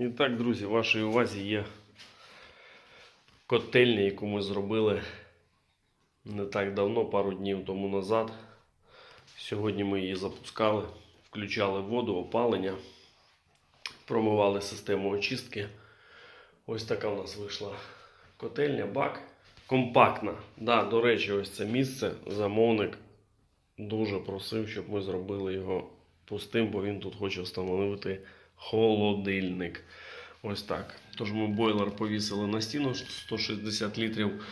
І так, друзі, в вашій увазі є котельня, яку ми зробили не так давно, пару днів тому назад. Сьогодні ми її запускали, включали воду, опалення, промивали систему очистки. Ось така у нас вийшла котельня, бак. Компактна. Да, до речі, ось це місце. Замовник дуже просив, щоб ми зробили його пустим, бо він тут хоче встановити холодильник. Ось так. Тож ми бойлер повісили на стіну 160 літрів.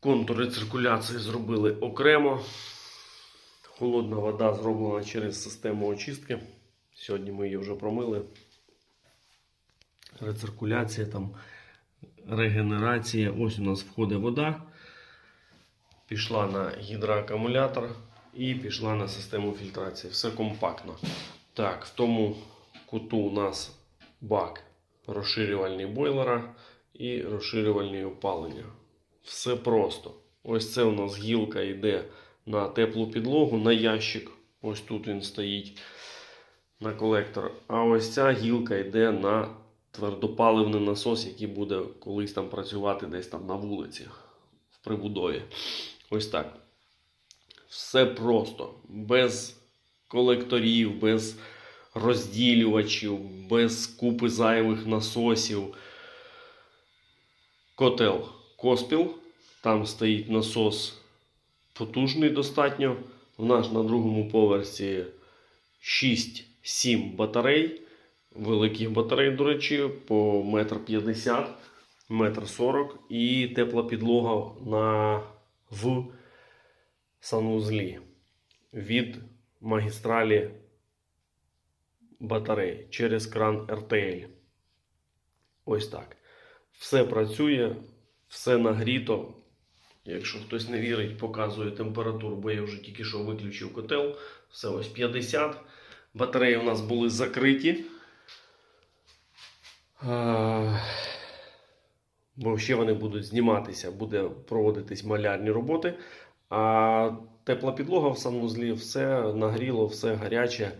Контури циркуляції зробили окремо. Холодна вода зроблена через систему очистки. Сьогодні ми її вже промили. Рециркуляція, там, регенерація. Ось у нас входить вода. Пішла на гідроакумулятор і пішла на систему фільтрації. Все компактно. Так, в тому куту у нас бак розширювальний бойлера і розширювальні опалення. Все просто. Ось це у нас гілка йде на теплу підлогу, на ящик. Ось тут він стоїть на колектор. А ось ця гілка йде на твердопаливний насос, який буде колись там працювати десь там на вулиці в прибудові. Ось так. Все просто. Без колекторів, без розділювачів, без купи зайвих насосів. Котел Коспіл. Там стоїть насос потужний достатньо. У нас на другому поверсі 6-7 батарей. Великих батарей, до речі, по 1,50 м, 1,40 м і тепла підлога на в санузлі від магістралі батарей через кран RTL. Ось так. Все працює, все нагріто. Якщо хтось не вірить, показує температуру, бо я вже тільки що виключив котел. Все ось 50. Батареї у нас були закриті. Бо ще вони будуть зніматися, буде проводитись малярні роботи. А тепла підлога в санвузлі, все нагріло, все гаряче,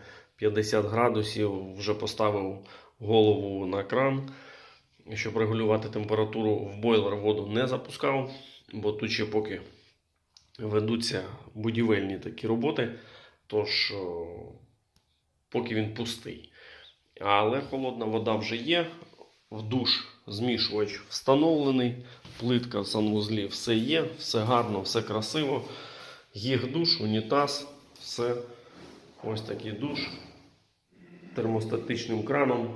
50 градусів. Вже поставив голову на кран, щоб регулювати температуру. В бойлер воду не запускав, бо тут ще поки ведуться будівельні такі роботи. Тож, поки він пустий. Але холодна вода вже є. В душ змішувач встановлений. Плитка в санвузлі все є, все гарно, все красиво. Є душ, унітаз, все. Ось такий душ. Термостатичним краном.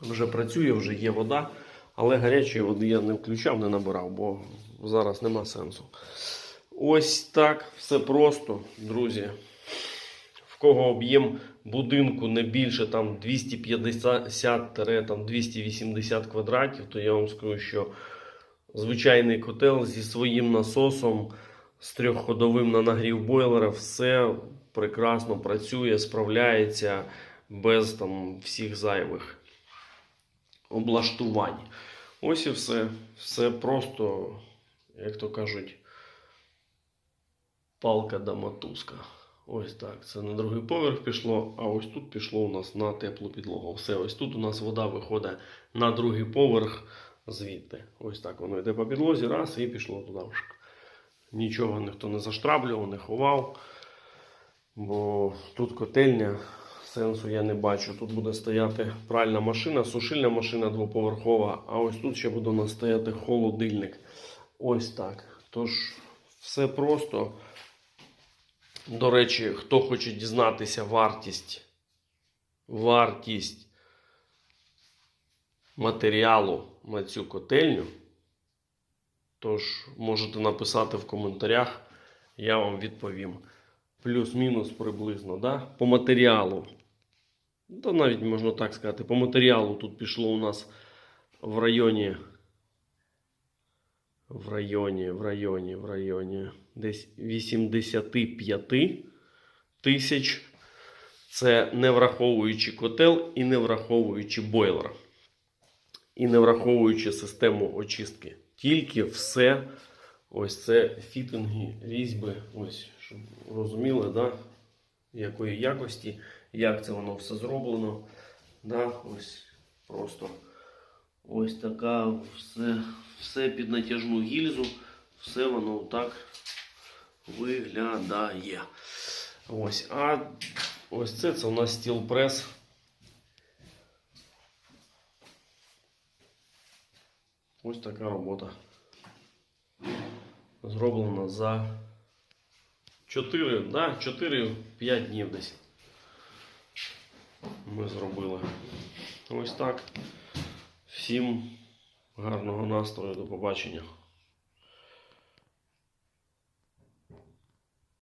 Вже працює, вже є вода. Але гарячої води я не включав, не набирав, бо зараз нема сенсу. Ось так, все просто, друзі. В кого об'єм будинку не більше там 250-280 квадратів, то я вам скажу, що звичайний котел зі своїм насосом, з трьохходовим на нагрів бойлера, все прекрасно працює, справляється без там всіх зайвих облаштувань. Ось і все. Все просто, як то кажуть, палка да мотузка. Ось так. Це на другий поверх пішло, а ось тут пішло у нас на теплу підлогу. Все, ось тут у нас вода виходить на другий поверх звідти. Ось так воно йде по підлозі, раз і пішло туди. Нічого ніхто не заштраблював, не ховав. Бо тут котельня, сенсу я не бачу. Тут буде стояти пральна машина, сушильна машина двоповерхова, а ось тут ще буде у нас стояти холодильник. Ось так. Тож, все просто. До речі, хто хоче дізнатися вартість, вартість матеріалу на цю котельню, тож можете написати в коментарях, я вам відповім. Плюс-мінус приблизно, да? по матеріалу. Та навіть можна так сказати, по матеріалу тут пішло у нас в районі. В районі, в районі, в районі десь 85 тисяч. Це не враховуючи котел і не враховуючи бойлер. І не враховуючи систему очистки. Тільки все ось це фітинги, різьби. Ось, щоб розуміли, да? Якої якості, як це воно все зроблено. Да? Ось Просто ось така все, все під натяжну гільзу, все воно так виглядає. Ось, а ось це, це у нас стіл прес. Ось така робота. Зроблена за 4, да, 4-5 днів десь. Ми зробили. Ось так. Всім гарного настрою, до побачення.